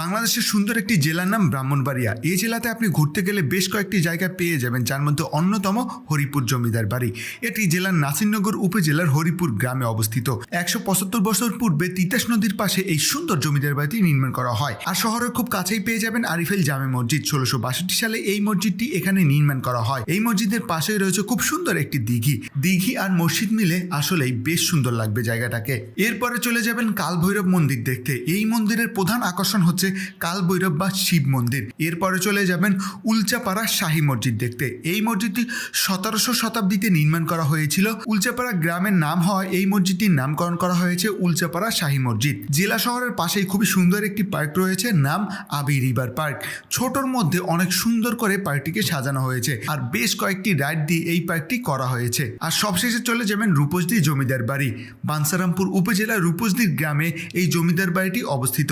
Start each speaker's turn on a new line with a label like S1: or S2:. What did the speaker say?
S1: বাংলাদেশের সুন্দর একটি জেলার নাম ব্রাহ্মণবাড়িয়া। এই জেলাতে আপনি ঘুরতে গেলে বেশ কয়েকটি জায়গা পেয়ে যাবেন, যার মধ্যে অন্যতম হরিপুর জমিদার বাড়ি। এটি জেলার নাসিরনগর উপজেলার হরিপুর গ্রামে অবস্থিত। একশো পঁচাত্তর বছর পূর্বে তিতাস নদীর পাশে এই সুন্দর জমিদার বাড়িটি নির্মাণ করা হয়। আর শহরের খুব কাছেই পেয়ে যাবেন আরিফেল জামে মসজিদ। ষোলোশো বাষট্টি সালে এই মসজিদটি এখানে নির্মাণ করা হয়। এই মসজিদের পাশেই রয়েছে খুব সুন্দর একটি দিঘি। দিঘি আর মসজিদ মিলে আসলেই বেশ সুন্দর লাগবে জায়গাটাকে। এরপরে চলে যাবেন কাল ভৈরব মন্দির দেখতে। এই মন্দিরের প্রধান আকর্ষণ হচ্ছে কাল ভৈরব বা শিব মন্দির। এরপরে চলে যাবেন উলচাপাড়া শাহী মসজিদ দেখতে। এই মসজিদটি সতেরোশো শতাব্দীতে নির্মাণ করা হয়েছিল। উলচাপাড়া গ্রামের নাম হওয়ায় এই মসজিদটির নামকরণ করা হয়েছে উলচাপাড়া শাহী মসজিদ। জেলা শহরের পাশেই খুবই সুন্দর একটি পার্ক রয়েছে, নাম আবি রিভার পার্ক। ছোটর মধ্যে অনেক সুন্দর করে পার্কটিকে সাজানো হয়েছে আর বেশ কয়েকটি রাইড দিয়ে এই পার্কটি করা হয়েছে। আর সবশেষে চলে যাবেন রূপসদি জমিদার বাড়ি। বানসারামপুর উপজেলার রূপসদির গ্রামে এই জমিদার বাড়িটি অবস্থিত।